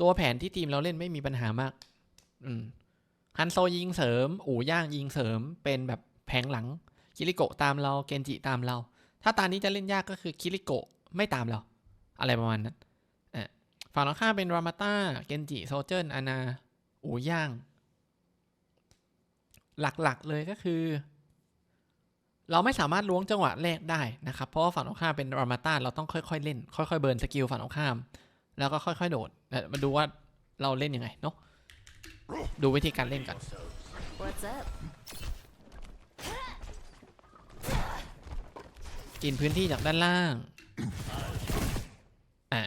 ตัวแผนที่ทีมเราเล่นไม่มีปัญหามาก อืมฮันโซยิงเสริม อู่ย่างยิงเสริม เป็นแบบแผงหลัง คิริโกะตามเรา เกนจิตามเรา ถ้าตานี้จะเล่นยากก็คือคิริโกะไม่ตามเรา อะไรประมาณนั้นฝั่งตรงข้าเป็นรามาต้า เกนจิ โซเจนอานา อู่ย่าง หลักๆเลยก็คือ เราไม่สามารถล้วงจังหวะแรกได้นะครับ เพราะว่าฝั่งตรงข้ามเป็นรามาต้าเราต้องค่อยๆเล่น ค่อยๆเบิร์นสกิลฝั่งตรงข้าม แล้วก็ค่อยๆโดดเอ่อมาดูว่าเราเล่นยังไงเนาะดูวิธีการเล่นกัน What's up? กินพื้นที่จากด้านล่างอะ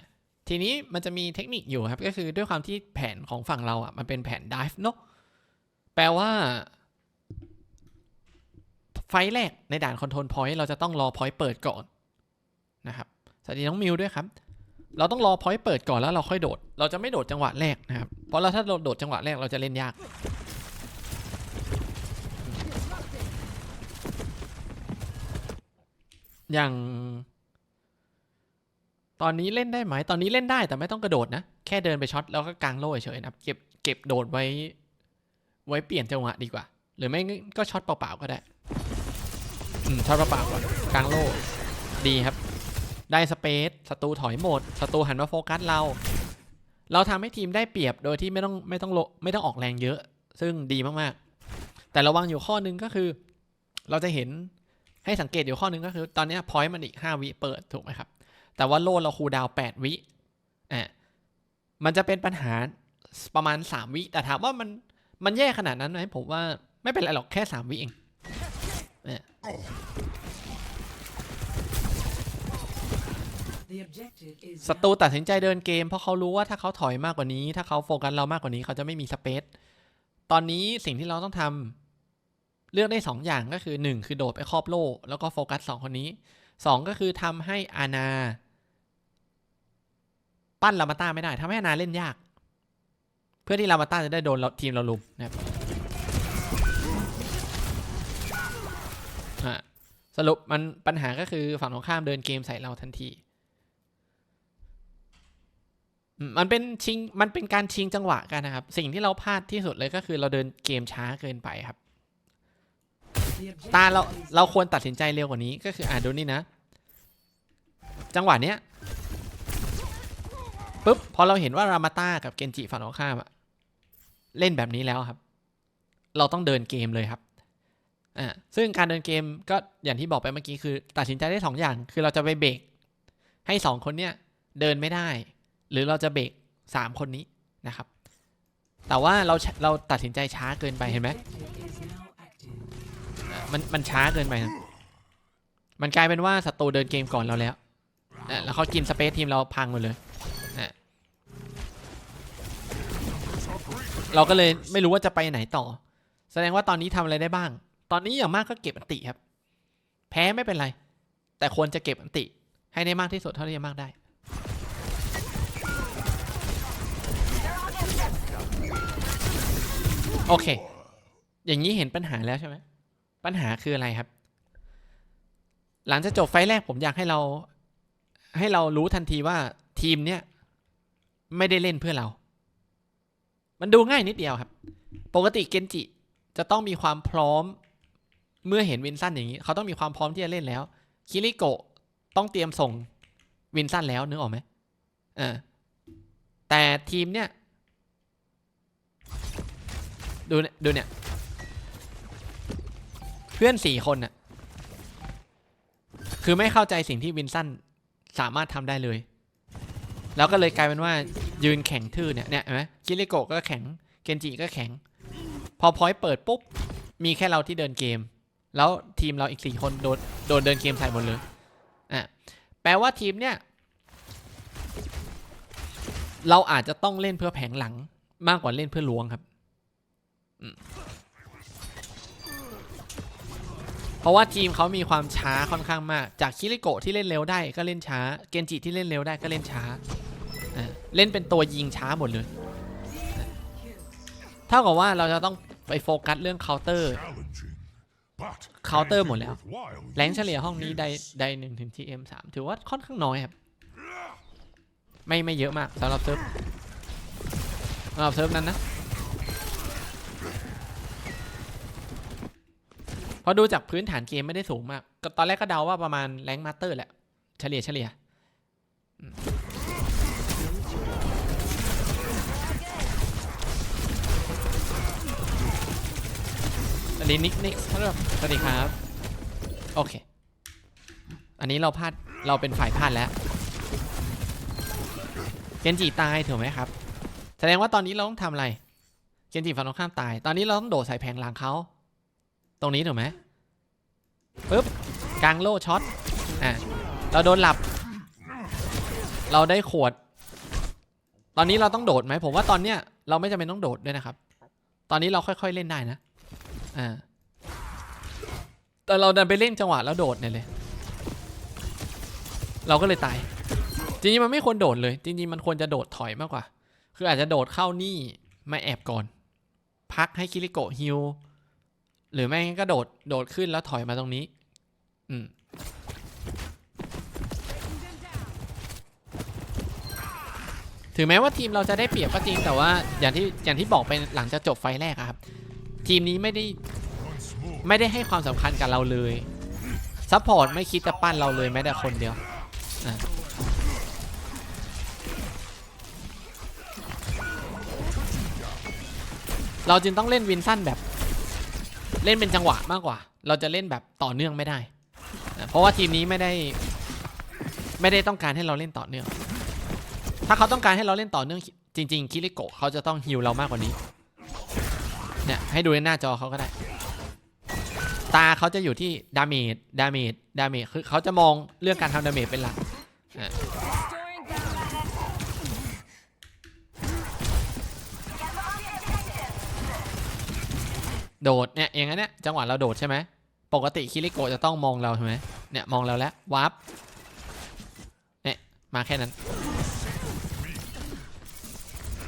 ทีนี้มันจะมีเทคนิคอยู่ครับ ก็คือด้วยความที่แผนของฝั่งเราอะมันเป็นแผน dive เนอะแปลว่า ไฟล์แรกในด่านคอนโทรลพอยต์เราจะต้องรอพอยต์เปิดก่อนนะครับ สวัสดีน้องมิวด้วยครับ เราต้องรอพอยต์เปิดก่อนแล้วเราค่อยโดด เราจะไม่โดดจังหวะแรกนะครับ เพราะเราถ้าเราโดดจังหวะแรกเราจะเล่นยาก อย่าง ตอนนี้เล่นได้ไหม ตอนนี้เล่นได้แต่ไม่ต้องกระโดดนะ แค่เดินไปช็อตแล้วก็กางโล่เฉยๆนะครับเก็บเก็บโดดไว้ ไว้เปลี่ยนจังหวะดีกว่า หรือไม่ก็ช็อตเปล่าๆก็ได้อืมช็อตเปล่าๆก่อนกางโล่ดีครับ ได้สเปซศัตรูถอยหมดศัตรูหันมาโฟกัสเรา เราทำให้ทีมได้เปรียบโดยที่ไม่ต้องไม่ต้องลไม่ต้องออกแรงเยอะ ซึ่งดีมากๆ แต่ระวังอยู่ข้อหนึงก็คือ เราจะเห็นให้สังเกตอยู่ข้อหนึงก็คือ ตอนนี้พอยต์มันอีก 5 วิเปิดถูกไหมครับ แต่ว่าโล่เราคูดาว8วิอะมันจะเป็นปัญหาประมาณ 3 วิ แต่ถามว่ามันมันแย่ขนาดนั้นไหมผมว่าไม่เป็นไรหรอกแค่ 3 วิเอง The objective is ศัตรูตัดสินใจเดินเกม เพราะเขารู้ว่าถ้าเขาถอยมากกว่านี้ ถ้าเขาโฟกัสเรามากกว่านี้เขาจะไม่มีสเปซตอนนี้สิ่งที่เราต้องทำเลือกได้สองอย่างก็คือหนึ่งคือโดดไปครอบโลแล้วก็โฟกัสสองคนนี้สองก็คือทำให้อาณาปั้นลามาต้าไม่ได้ทำให้อาณาเล่นยาก เพื่อที่ลามาต้าจะได้โดนทีมเราลุมนะครับสรุปมันปัญหาก็คือฝั่งตรงข้ามเดินเกมใส่เราทันที มันเป็นชิงมันเป็นการชิงจังหวะกันนะครับ สิ่งที่เราพลาดที่สุดเลยก็คือเราเดินเกมช้าเกินไปครับ ตาเราเราควรตัดสินใจเร็วกว่านี้ก็คืออ่าดูนี่นะ จังหวะเนี้ยปุ๊บพอเราเห็นว่ารามาต้ากับเกนจิฝั่งตรงข้ามอะเล่นแบบนี้แล้วครับ เราต้องเดินเกมเลยครับอ่าซึ่งการเดินเกมก็อย่างที่บอกไปเมื่อกี้คือ ตัดสินใจได้สองอย่าง คือเราจะไปเบรกให้สองคนเนี้ยเดินไม่ได้ หรือเราจะเบรกสามคนนี้นะครับ แต่ว่าเราเราตัดสินใจช้าเกินไปเห็นไหมมันมันช้าเกินไปนะมันกลายเป็นว่าศัตรูเดินเกมก่อนเราแล้วอะแล้วเขากินสเปซทีมเราพังหมดเลยอะเราก็เลยไม่รู้ว่าจะไปไหนต่อ แสดงว่าตอนนี้ทำอะไรได้บ้าง ตอนนี้อย่างมากก็เก็บอันติครับ แพ้ไม่เป็นไร แต่ควรจะเก็บอันติให้ได้มากที่สุดเท่าที่จะมากได้ โอเค อย่างนี้เห็นปัญหาแล้วใช่ไหม ปัญหาคืออะไรครับ หลังจากจบไฟแรกผมอยากให้เรา ให้เรารู้ทันทีว่าทีมเนี้ยไม่ได้เล่นเพื่อเรา มันดูง่ายนิดเดียวครับ ปกติเกนจิจะต้องมีความพร้อมเมื่อเห็นวินสันอย่างนี้ เขาต้องมีความพร้อมที่จะเล่นแล้ว คิริโกะต้องเตรียมส่งวินสันแล้วนึกออกไหมเออแต่ทีมเนี้ย ดูเนี่ยดูเนี่ย เพื่อนสี่คนน่ะ คือไม่เข้าใจสิ่งที่วินสันสามารถทำได้เลย แล้วก็เลยกลายเป็นว่ายืนแข่งทื่อเนี่ยเนี่ยเห็นไหมคิริโกะก็แข็ง เกนจิก็แข็ง พอพอยต์เปิดปุ๊บ มีแค่เราที่เดินเกม แล้วทีมเราอีกสี่คนโดนโดนเดินเกมใส่หมดเลยอะแปลว่าทีมเนี่ยเราอาจจะต้องเล่นเพื่อแผงหลังมากกว่าเล่นเพื่อล้วงครับ เพราะว่าทีมเขามีความช้าค่อนข้างมาก จากคิริโกะที่เล่นเร็วได้ก็เล่นช้า เกนจิที่เล่นเร็วได้ก็เล่นช้า เล่นเป็นตัวยิงช้าหมดเลย เท่ากับว่าเราจะต้องไปโฟกัสเรื่องเคาน์เตอร์ challenging, but Counter can be หมดแล้ว แรงเฉลี่ยห้องนี้ได้ได้หนึ่งถึงทีเอ็มสามถือว่าค่อนข้างน้อยครับ ไม่ไม่เยอะมากสำหรับเซิร์ฟสำหรับเซิร์ฟนั้นนะ พอดูจากพื้นฐานเกมไม่ได้สูงมากตอนแรกก็เดาว่าประมาณแรงมาสเตอร์แหละ เฉลี่ยเฉลี่ยสวัสดีนิกนิกครับสวัสดีครับ โอเค อันนี้เราพลาด เราเป็นฝ่ายพลาดแล้ว เกนจิตายถูกไหมครับ แสดงว่าตอนนี้เราต้องทำอะไร เกนจิฝั่งตรงข้ามตาย ตอนนี้เราต้องโดดใส่แผงหลังเขา ตรงนี้ถูกไหมปึ๊บกลางโล่ช็อตอะเราโดนหลับ เราได้ขวด ตอนนี้เราต้องโดดไหมผมว่าตอนเนี้ยเราไม่จำเป็นต้องโดดด้วยนะครับ ตอนนี้เราค่อยๆเล่นได้นะอ่าแต่เราดันไปเล่นจังหวะแล้วโดดเนี่ยเลย เราก็เลยตาย จริงๆมันไม่ควรโดดเลย จริงๆมันควรจะโดดถอยมากกว่า คืออาจจะโดดเข้านี่มาแอบก่อน พักให้คิริโกะฮิว หรือไม่งั้นก็โดดโดดขึ้นแล้วถอยมาตรงนี้ อืมถึงแม้ว่าทีมเราจะได้เปรียบก็จริงแต่ว่าอย่างที่อย่างที่บอกไปหลังจากจบไฟแรกครับ ทีมนี้ไม่ได้ไม่ได้ให้ความสำคัญกับเราเลยซัพพอร์ตไม่คิดจะปั้นเราเลยแม้แต่คนเดียวเราจึงต้องเล่นวินสั้นแบบ เล่นเป็นจังหวะมากกว่า เราจะเล่นแบบต่อเนื่องไม่ได้นะเพราะว่าทีมนี้ไม่ได้ ไม่ได้ต้องการให้เราเล่นต่อเนื่อง ถ้าเขาต้องการให้เราเล่นต่อเนื่อง จริง ๆ คิริโกะเขาจะต้องฮิวเรามากกว่านี้ เนี่ยให้ดูในหน้าจอเขาก็ได้ ตาเขาจะอยู่ที่ดาเมจ ดาเมจ ดาเมจ คือเขาจะมองเรื่องการทำดาเมจเป็นหลัก โดดเนี่ยอย่างนั้นเนี่ยจังหวะเราโดดใช่ไหมปกติคิริโกะจะต้องมองเราใช่ไหมเนี่ยมองเราแล้ววาร์ปเนี่ยมาแค่นั้น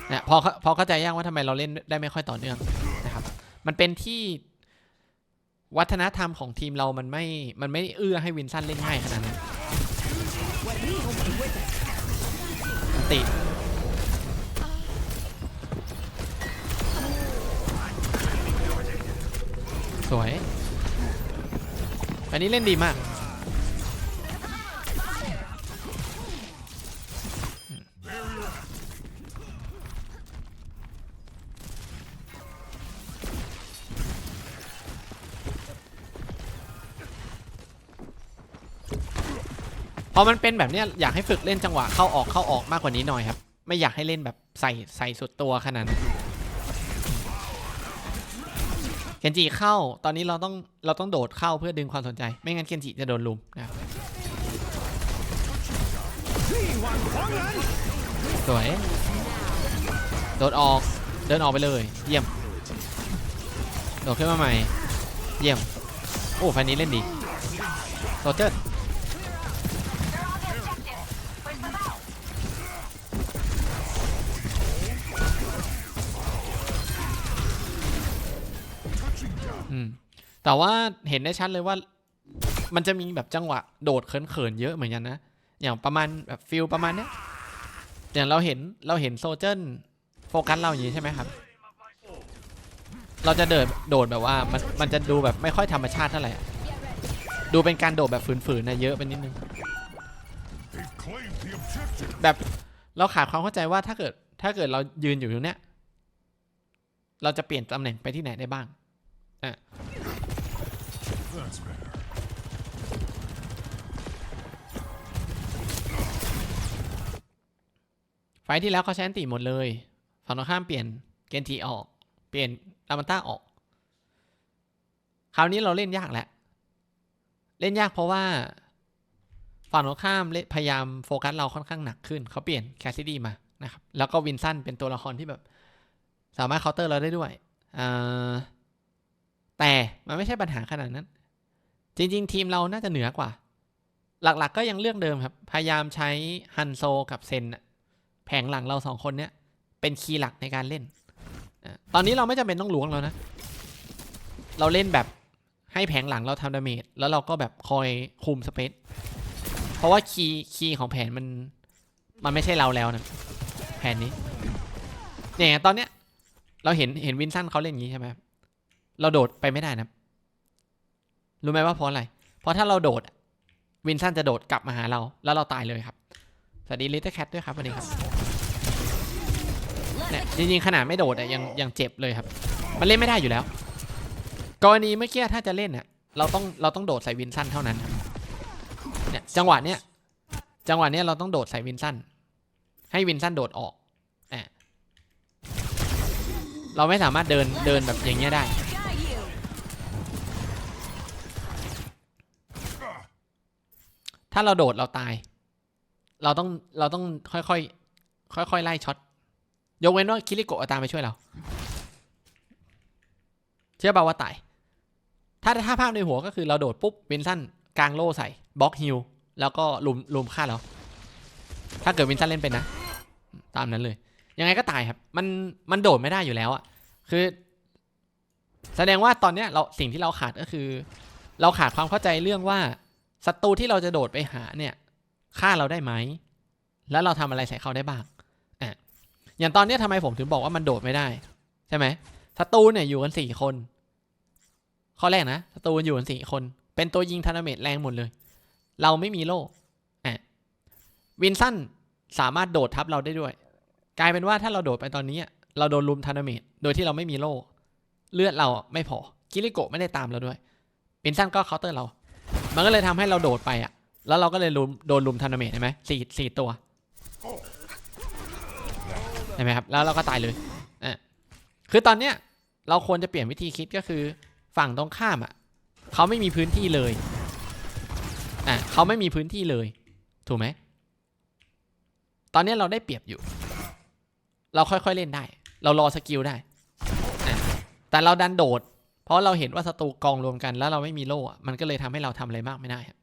เนี่ยพอพอเข้าใจยังว่าทำไมเราเล่นได้ไม่ค่อยต่อเนื่องนะครับ มันเป็นที่วัฒนธรรมของทีมเรามันไม่ มันไม่เอื้อให้วินสันเล่นง่ายขนาดนั้นติ สวย อันนี้เล่นดีมาก พอมันเป็นแบบนี้อยากให้ฝึกเล่นจังหวะเข้าออกเข้าออกมากกว่านี้หน่อยครับ ไม่อยากให้เล่นแบบใส่ใส่สุดตัวขนาดนั้น เคนจิเข้า ตอนนี้เราต้องเราต้องโดดเข้าเพื่อดึงความสนใจ ไม่งั้นเคนจิจะโดนลุมนะครับสวย โดดออก เดินออกไปเลย เยี่ยม โดดขึ้นมาใหม่ เยี่ยม โอ้ไฟนี้เล่นดีโซเจอร์ แต่ว่าเห็นได้ชัดเลยว่า มันจะมีแบบจังหวะโดดเขินๆเยอะเหมือนกันนะ อย่างประมาณแบบฟิลประมาณเนี้ยอย่างเราเห็นเราเห็นโซเจนโฟกัสเราอย่างนี้ใช่ไหมครับ เราจะเดินโดดแบบว่ามันมันจะดูแบบไม่ค่อยธรรมชาติเท่าไหร่ดูเป็นการโดดแบบฝืนๆนะเยอะไปนิดนึง แบบเราขาดความเข้าใจว่าถ้าเกิดถ้าเกิดเรายืนอยู่ตรงเนี้ย เราจะเปลี่ยนตำแหน่งไปที่ไหนได้บ้างอ่า That's better. ไฟล์ที่แล้วเขาใช้อันติหมดเลยฝั่งตรงข้ามเปลี่ยนเกนทีออก เปลี่ยนลามันต้าออก คราวนี้เราเล่นยากแล้วเล่นยากเพราะว่าฝั่งตรงข้ามพยายามโฟกัสเราค่อนข้างหนักขึ้น เขาเปลี่ยนแคสซิดี้มานะครับ แล้วก็วินสันเป็นตัวละครที่แบบ สามารถเคาน์เตอร์เราได้ด้วย แต่มันไม่ใช่ปัญหาขนาดนั้น จริง ๆ ทีมเราน่าจะเหนือกว่า หลักๆ ก็ยังเรื่องเดิมครับ พยายามใช้ฮันโซกับเซนแผงหลังเราสองคนเนี้ยเป็นคีย์หลักในการเล่น ตอนนี้เราไม่จำเป็นต้องล้วงแล้วนะ เราเล่นแบบให้แผงหลังเราทำดาเมจแล้วเราก็แบบคอยคุมสเปซเพราะว่าคีย์คีย์ของแผนมันมันไม่ใช่เราแล้วนะแผนนี้เนี่ยตอนเนี้ยเราเห็นเห็นวินสันเขาเล่นอย่างนี้ใช่ไหมเราโดดไปไม่ได้นะ รู้ไหมว่าเพราะอะไร เพราะถ้าเราโดด วินสันจะโดดกลับมาหาเรา แล้วเราตายเลยครับ สวัสดีลิตเติ้ลแคทด้วยครับวัสดีครับเนี่ยจริงๆ ขนาดไม่โดดอะยังยังเจ็บเลยครับ มันเล่นไม่ได้อยู่แล้ว กรณีเมื่อกี้ถ้าจะเล่นเนี่ยเราต้องเราต้องโดดใส่วินสันเท่านั้นครับเนี่ยจังหวะเนี้ยจังหวะเนี้ยเราต้องโดดใส่วินสันให้วินสันโดดออกอะเราไม่สามารถเดินเดินแบบอย่างเงี้ยได้ ถ้าเราโดดเราตาย เราต้องเราต้องค่อยๆค่อยๆไล่ช็อตยกเว้นว่าคิริโกะตามไปช่วยเรา เชื่อเปล่าว่าตาย ถ้าถ้าภาพในหัวก็คือเราโดดปุ๊บวินสันกลางโล่ใส่บล็อกฮิลแล้วก็ลุมลุมฆ่าเรา ถ้าเกิดวินสันเล่นเป็นนะ ตามนั้นเลย ยังไงก็ตายครับ มันมันโดดไม่ได้อยู่แล้วอะคือ แสดงว่าตอนเนี้ยเราสิ่งที่เราขาดก็คือ เราขาดความเข้าใจเรื่องว่า ศัตรูที่เราจะโดดไปหาเนี่ยฆ่าเราได้ไหม แล้วเราทำอะไรใส่เขาได้บ้างอะอย่างตอนนี้ยทำไมผมถึงบอกว่ามันโดดไม่ได้ ใช่ไหมศัตรูเนี่ยอยู่กันสี่คน ข้อแรกนะศัตรูอยู่กันสี่คน เป็นตัวยิงธนเมตแรงหมดเลย เราไม่มีโล่อะวินสันสามารถโดดทับเราได้ด้วย กลายเป็นว่าถ้าเราโดดไปตอนนี้ เราโดนลุมธนเมตโดยที่เราไม่มีโล่เลือดเราไม่พอกิริโกะไม่ได้ตามเราด้วยวินสันก็เคาน์เตอร์เรา มันก็เลยทำให้เราโดดไปอะ แล้วเราก็เลยโดนลุมธนเมตใช่ไหมสี่สี่ตัวเห็นไหมครับ แล้วเราก็ตายเลยอะคือตอนเนี้ยเราควรจะเปลี่ยนวิธีคิดก็คือฝั่งตรงข้ามอะเขาไม่มีพื้นที่เลยอะเขาไม่มีพื้นที่เลย ถูกไหม ตอนเนี้ยเราได้เปรียบอยู่ เราค่อยๆเล่นได้ เรารอสกิลได้ แต่เราดันโดด เพราะเราเห็นว่าศัตรูกองรวมกันแล้วเราไม่มีโล่อะมันก็เลยทำให้เราทำอะไรมากไม่ได้ครับ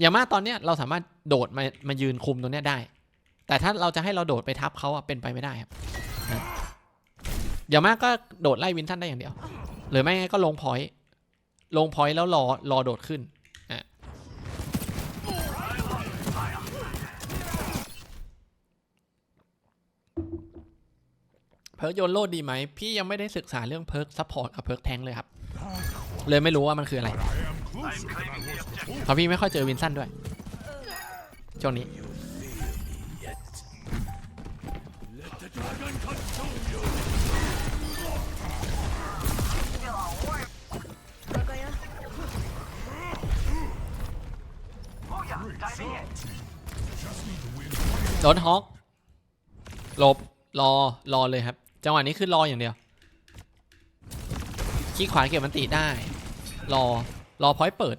อย่างมากตอนเนี้ยเราสามารถโดดมามายืนคุมตรงเนี้ยได้ แต่ถ้าเราจะให้เราโดดไปทับเขาอะเป็นไปไม่ได้ครับอย่างมากก็โดดไล่วินทันได้อย่างเดียว หรือไม่งั้นก็ลงพอยต์ลงพอยต์แล้วรอรอโดดขึ้นอะ เพิร์กโยนโลดดีไหม พี่ยังไม่ได้ศึกษาเรื่องเพิร์กซัพพอร์ตกับเพิร์กแทงเลยครับ เลยไม่รู้ว่ามันคืออะไรเพราะพี่ไม่ค่อยเจอวินสันด้วย ช่วงนี้ โดนฮอกหลบ รอ รอเลยครับ จังหวะนี้คือรออย่างเดียวขี้ขวาเก็บมันติได้ รอรอพอยต์เปิด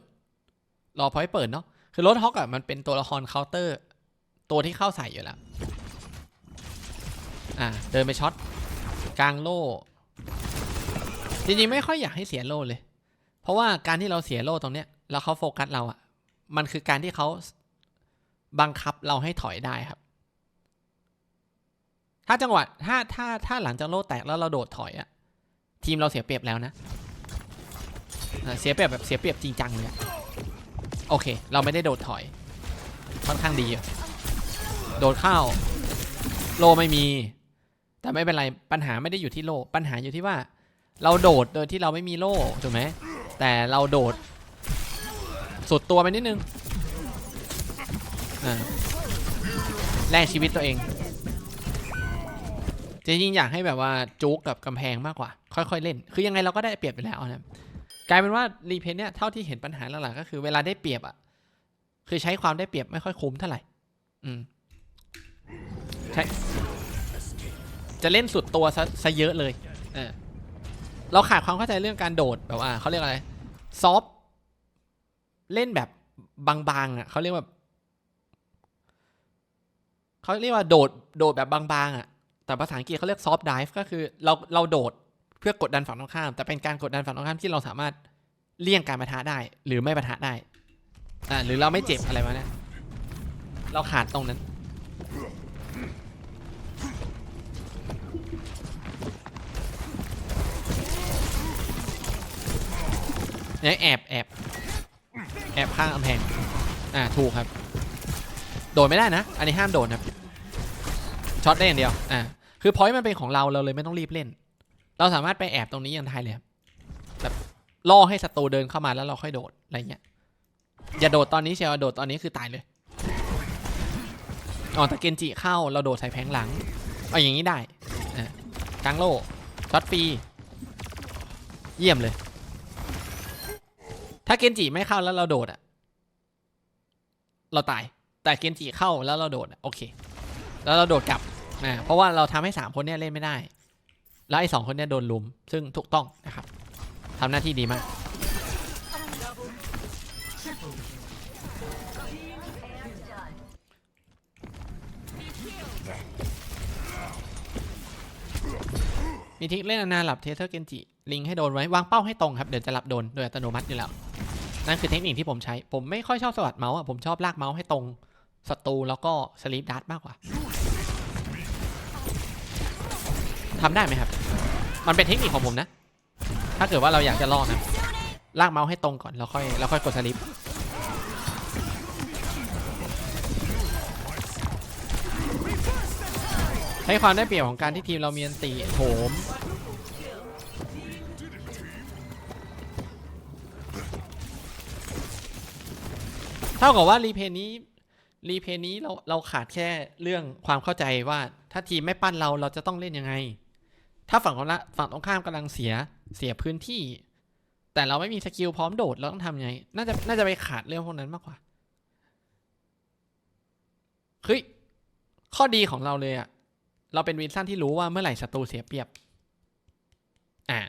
รอพอยต์เปิดเนาะคือรถฮอกอะมันเป็นตัวละครเคาน์เตอร์ ตัวที่เข้าใส่อยู่แล้วอ่าเดินไปช็อตกลางโล่จริงๆไม่ค่อยอยากให้เสียโล่เลย เพราะว่าการที่เราเสียโล่ตรงเนี้ยแล้วเขาโฟกัสเราอะมันคือการที่เขาบังคับเราให้ถอยได้ครับ ถ้าจังหวะถ้าถ้าถ้าหลังจากโล่แตกแล้วเราโดดถอยอะทีมเราเสียเปรียบแล้วนะเสียเปรียบแบบเสียเปรียบจริงจังเลยอะโอเค เราไม่ได้โดดถอยค่อนข้างดีอะโดดเข้า โลไม่มี แต่ไม่เป็นไรปัญหาไม่ได้อยู่ที่โลปัญหาอยู่ที่ว่า เราโดดโดยที่เราไม่มีโลถูกไหมแต่เราโดด สุดตัวไปนิดนึงแลกชีวิตตัวเอง จริงๆอยากให้แบบว่าจุกกับกำแพงมากกว่า ค่อยๆเล่น คือยังไงเราก็ได้เปรียบอยู่แล้วนะกลายเป็นว่ารีเพนเนี่ยเท่าที่เห็นปัญหาหลักๆก็คือเวลาได้เปรียบอะคือใช้ความได้เปรียบไม่ค่อยคุ้มเท่าไหร่ อืมใช่จะเล่นสุดตัวซะซะเยอะเลยเออเราขาดความเข้าใจเรื่องการโดดแบบว่าเขาเรียกอะไรซอฟเล่นแบบบางๆอะเขาเรียกว่าเขาเรียกว่าโดดโดดแบบบางๆอะ แต่ภาษาอังกฤษเขาเรียกซอฟต์ดิฟก็คือเราเราโดดเพื่อกดดันฝั่งตรงข้าม แต่เป็นการกดดันฝั่งตรงข้ามที่เราสามารถเลี่ยงการปะทะได้ หรือไม่ปะทะได้อ่าหรือเราไม่เจ็บอะไรมาเนี่ยเราขาดตรงนั้น เนี่ยแอบแอบแอบข้างกำแพง อ่าถูกครับ โดดไม่ได้นะ อันนี้ห้ามโดดนครับ ช็อตได้อย่างเดียว อ่า คือพอยต์มันเป็นของเราเราเลยไม่ต้องรีบเล่น เราสามารถไปแอบตรงนี้ยังได้เลยแบบล่อให้ศัตรูเดินเข้ามาแล้วเราค่อยโดดอะไรเงี้ยอย่าโดดตอนนี้เชียวโดดตอนนี้คือตายเลยอ๋อแต่เกนจิเข้าเราโดดใส่แผงหลังเอาอย่างนี้ได้กลางโล่ช็อตฟรีเยี่ยมเลย ถ้าเกนจิไม่เข้าแล้วเราโดดอะเราตายแต่เกนจิเข้าแล้วเราโดดอะโอเค แล้วเราโดดกลับ นะเพราะว่าเราทำให้สามคนเนี้ยเล่นไม่ได้ แล้วไอ้สองคนเนี้ยโดนลุม ซึ่งถูกต้องนะครับทำหน้าที่ดีมาก มีทิกเล่นนานหลับเทเซอร์เกนจิ ลิงให้โดนไว้วางเป้าให้ตรงครับ เดี๋ยวจะหลับโดนโดยอัตโนมัติอยู่แล้ว นั่นคือเทคนิคที่ผมใช้ ผมไม่ค่อยชอบสวัสดเมาส์อะผมชอบลากเมาส์ให้ตรงศัตรูแล้วก็สลีปดัตมากกว่า ทำได้ไหมครับ มันเป็นเทคนิคของผมนะ ถ้าเกิดว่าเราอยากจะลอกนะ ลากเมาส์ให้ตรงก่อนแล้วค่อยแล้วค่อยกดสลิปให้ความได้เปรียบของการที่ทีมเรามีอันตีโถมเท่ากับว่ารีเพย์นี้รีเพย์นี้เราเราขาดแค่เรื่องความเข้าใจว่าถ้าทีมไม่ปั้นเราเราจะต้องเล่นยังไง ถ้าฝั่งของละฝั่งตรงข้ามกำลังเสียเสียพื้นที่ แต่เราไม่มีสกิลพร้อมโดดเราต้องทำยังไง น่าจะน่าจะไปขาดเรื่องพวกนั้นมากกว่าเฮ้ยข้อดีของเราเลยอะเราเป็นวินสันที่รู้ว่าเมื่อไหร่ศัตรูเสียเปรียบอ่า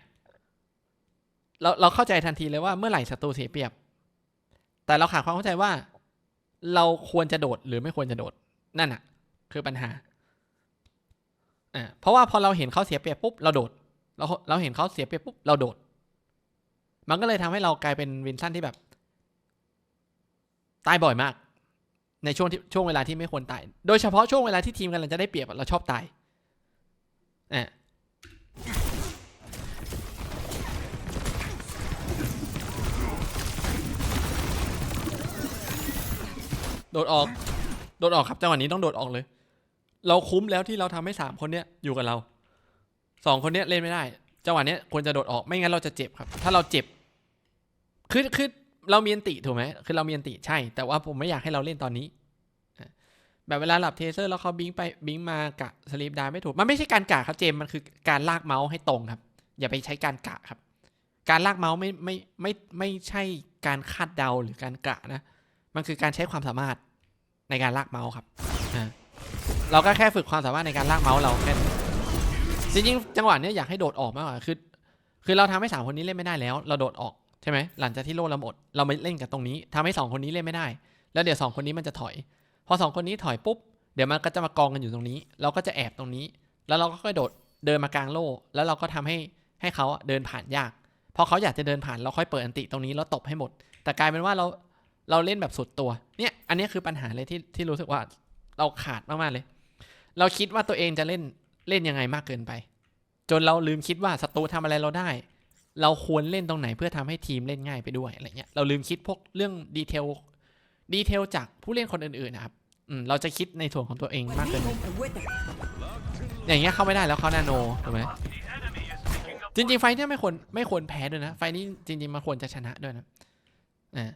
เราเราเข้าใจทันทีเลยว่าเมื่อไหร่ศัตรูเสียเปรียบ แต่เราขาดความเข้าใจว่า เราควรจะโดดหรือไม่ควรจะโดดนั่นอะคือปัญหา อ่าเพราะว่าพอเราเห็นเขาเสียเปรียบปุ๊บเราโดด เราเราเห็นเขาเสียเปรียบปุ๊บเราโดด มันก็เลยทำให้เรากลายเป็นวินสันที่แบบ ตายบ่อยมาก ในช่วงที่ช่วงเวลาที่ไม่ควรตาย โดยเฉพาะช่วงเวลาที่ทีมกำลังจะได้เปรียบเราชอบตายอะโดดออก โดดออกครับจังหวะนี้ต้องโดดออกเลย เราคุ้มแล้วที่เราทำให้สามคนเนี้ยอยู่กับเราสองคนเนี้ยเล่นไม่ได้จังหวะเนี้ยควรจะโดดออกไม่งั้นเราจะเจ็บครับ ถ้าเราเจ็บคือคือเรามีอันติถูกไหมคือเรามีอันติใช่ แต่ว่าผมไม่อยากให้เราเล่นตอนนี้แบบเวลาหลับเทเซอร์แล้วเขาบิงไปบิงมากะสลีปได้ไม่ถูก มันไม่ใช่การกะครับเจมมันคือการลากเมาส์ให้ตรงครับ อย่าไปใช้การกะครับ การลากเมาส์ไม่ไม่ไม่ไม่ใช่การคาดเดาหรือการกะนะ มันคือการใช้ความสามารถในการลากเมาส์ครับอ่า เราก็แค่ฝึกความสามารถในการลากเมาส์เราแค่จริงๆจังหวะเนี้ยอยากให้โดดออกมากกว่าคือคือเราทำให้สามคนนี้เล่นไม่ได้แล้ว เราโดดออกใช่ไหมหลังจากที่โลเราหมดเราไม่เล่นกับตรงนี้ทำให้สองคนนี้เล่นไม่ได้ แล้วเดี๋ยวสองคนนี้มันจะถอย พอสองคนนี้ถอยปุ๊บเดี๋ยวมันก็จะมากองกันอยู่ตรงนี้ เราก็จะแอบตรงนี้ แล้วเราก็ค่อยโดดเดินมากลางโล่แล้วเราก็ทำให้ให้เขาเดินผ่านยากพอเขาอยากจะเดินผ่านเราค่อยเปิดอันติตรงนี้แล้วตบให้หมด แต่กลายเป็นว่าเราเราเล่นแบบสุดตัว เนี่ย อันนี้คือปัญหาเลยที่ที่รู้สึกว่าเราขาดมากๆเลย เราคิดว่าตัวเองจะเล่นเล่นยังไงมากเกินไป จนเราลืมคิดว่าศัตรูทำอะไรเราได้ เราควรเล่นตรงไหนเพื่อทำให้ทีมเล่นง่ายไปด้วยอะไรเงี้ยเราลืมคิดพวกเรื่องดีเทลดีเทลจากผู้เล่นคนอื่นๆนะครับอืมเราจะคิดในส่วนของตัวเองมากเกินไปอย่างเงี้ยเข้าไม่ได้แล้วเข้านาโนถูกไหมจริงๆไฟเนี่ยไม่ควรไม่ควรแพ้ด้วยนะ ไฟนี้จริงๆมันควรจะชนะด้วยนะอ่า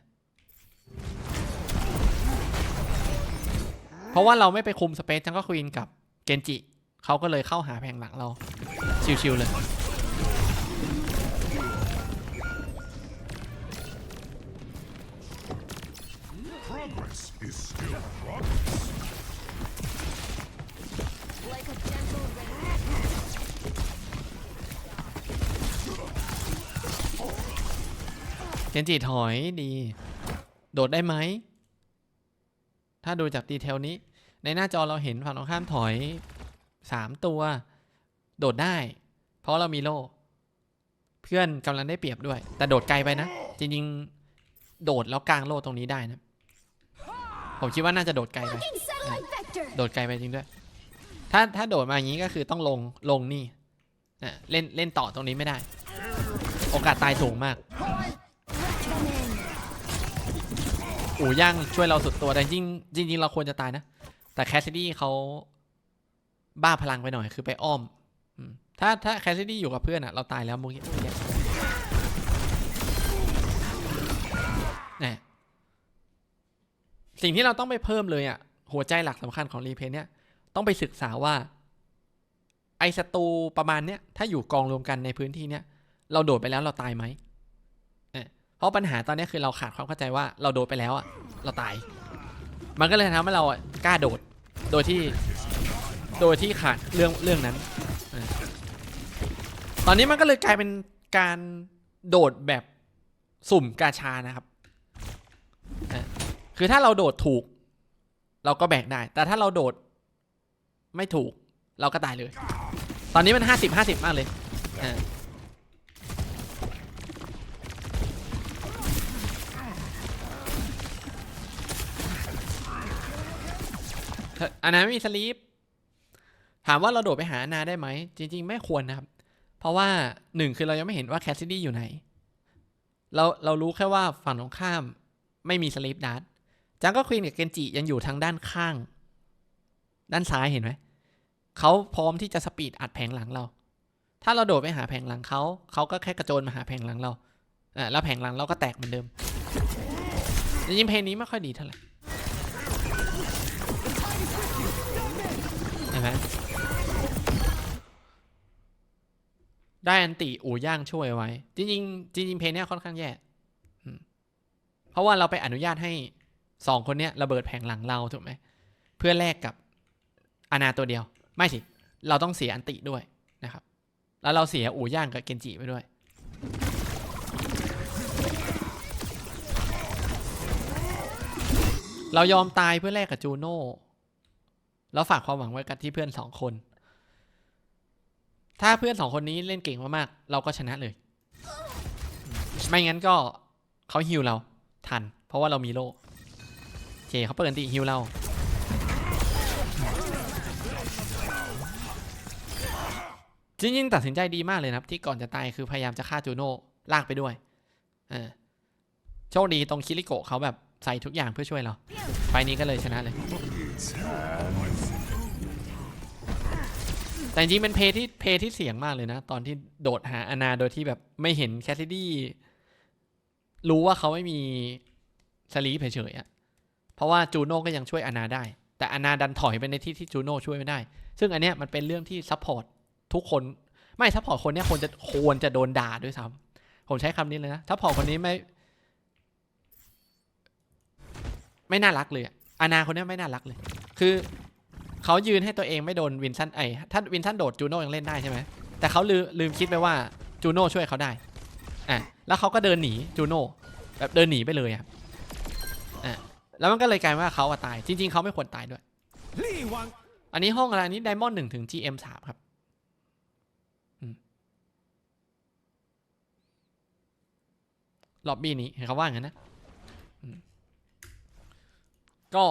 ราะว่าเราไม่ไปคุมสเปซจังก็ควีนกับเกนจิเขาก็เลยเข้าหาแผงหลังเรา ชิวๆเลยเกนจิถอยดี โดดได้ไหม ถ้าดูจากดีเทลนี้ ในหน้าจอเราเห็นฝั่งตรงข้ามถอยสามตัว โดดได้ เพราะเรามีโล่เพื่อนกำลังได้เปรียบด้วย แต่โดดไกลไปนะ จริงๆ โดดแล้วกลางโล่ตรงนี้ได้นะ ผมคิดว่าน่าจะโดดไกลไป โดดไกลไปจริงด้วย ถ้าถ้าโดดมาอย่างนี้ก็คือต้องลงลงนี่เล่นเล่นต่อตรงนี้ไม่ได้ โอกาสตายสูงมาก อูย่างช่วยเราสุดตัวแต่จริงจริงๆเราควรจะตายนะ แต่แคสซิดี้เขาบ้าพลังไปหน่อยคือไปอ้อมถ้าถ้าแคสซิดี้อยู่กับเพื่อนอะเราตายแล้วมื่อกี้เมื่อกี้เนี่ยสิ่งที่เราต้องไปเพิ่มเลยอะหัวใจหลักสำคัญของรีเพนเนี่ยต้องไปศึกษาว่า ไอศัตรูประมาณเนี้ยถ้าอยู่กองรวมกันในพื้นที่เนี้ยเราโดดไปแล้วเราตายไหม เพราะปัญหาตอนนี้คือเราขาดความเข้าใจว่าเราโดดไปแล้วอะเราตาย มันก็เลยทำให้เรากล้าโดดโดยที่โดยที่ขาดเรื่องเรื่องนั้นอตอนนี้มันก็เลยกลายเป็นการโดดแบบสุ่มกาชานะครับ คือถ้าเราโดดถูก เราก็แบกได้ แต่ถ้าเราโดดไม่ถูกเราก็ตายเลย ตอนนี้มันห้าสิบห้าสิบมากเลยเออเธออันนั้นไม่มีสลีปถามว่าเราโดดไปหาอานาได้ไหม จริง ๆ ไม่ควรนะครับ เพราะว่าหนึ่งคือเรายังไม่เห็นว่าแคสซิดี้อยู่ไหน เราเรารู้แค่ว่าฝั่งตรงข้ามไม่มีสลีปดัตจังก็ควีนกับเกนจิยังอยู่ทางด้านข้าง ด้านซ้ายเห็นไหม เขาพร้อมที่จะสปีดอัดแผงหลังเรา ถ้าเราโดดไปหาแผงหลังเขา เขาก็แค่กระโจนมาหาแผงหลังเราอ่าแล้วแผงหลังเราก็แตกเหมือนเดิมจริงๆเพลงนี้ไม่ค่อยดีเท่าไหร่ นไหมได้อันติอู่ย่างช่วยไว้ จริงๆจริงๆเพลงเนี้ยค่อนข้างแย่เพราะว่าเราไปอนุญาตให้สองคนเนี้ยระเบิดแผงหลังเราถูกไหม เพื่อแลกกับอาณาตัวเดียว ไม่สิ เราต้องเสียอันติด้วยนะครับ แล้วเราเสียอู่ย่างกับเกนจิไปด้วยเรายอมตายเพื่อแลกกับจูโน่ แล้วฝากความหวังไว้กับที่เพื่อนสองคน ถ้าเพื่อนสองคนนี้เล่นเก่งมากๆเราก็ชนะเลย ไม่งั้นก็เขาฮิวเราทัน เพราะว่าเรามีโล่โอเคเขาเปิดอันติฮิวเราจริงๆตัดสินใจดีมากเลยนะครับที่ก่อนจะตายคือพยายามจะฆ่าจูโน่ลากไปด้วยเออโชคดีตรงคิริโกะเขาแบบใส่ทุกอย่างเพื่อช่วยเรา ไฟล์นี้ก็เลยชนะเลย แต่จริงๆเป็นเพย์ที่เพย์ที่เสียงมากเลยนะ ตอนที่โดดหาอานาโดยที่แบบไม่เห็นแคสซิดี้รู้ว่าเขาไม่มีสลีปเฉยๆอะเพราะว่าจูโน่ก็ยังช่วยอานาได้ แต่อานาดันถอยไปในที่ที่จูโน่ช่วยไม่ได้ ซึ่งอันเนี้ยมันเป็นเรื่องที่ซัพพอร์ตทุกคนไม่ซัพพอร์ตคนเนี้ยควรจะควรจะโดนด่าด้วยซ้ำผมใช้คำนี้เลยนะซัพพอร์ตคนนี้ไม่ ไม่น่ารักเลยอานาคนนี้ไม่น่ารักเลย คือ เขายืนให้ตัวเองไม่โดนวินสันไอถ้าวินสันโดดจูโน่ยังเล่นได้ใช่ไหมแต่เขาลืมลืมคิดไปว่าจูโน่ช่วยเขาได้อะแล้วเขาก็เดินหนีจูโน่แบบเดินหนีไปเลยอะอะแล้วมันก็เลยกลายว่าเขาอะตาย จริง ๆเขาไม่ควรตายด้วย อันนี้ห้องอะไรนนี้ไดมอนด์หนึ่งถึง GM สามครับล็อบบี้นี้เห็นเขาว่าอย่างนั้นนะ ก็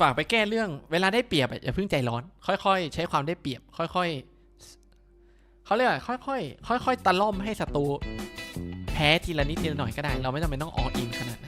ฝากไปแก้เรื่องเวลาได้เปรียบอะอย่าเพิ่งใจร้อน ค่อยๆ ใช้ความได้เปรียบ ค่อยๆเขาเรียกค่อยๆค่อยๆตะล่อมให้ศัตรูแพ้ทีละนิดทีละหน่อยก็ได้ เราไม่จำเป็นต้องอออินขนาดนั้น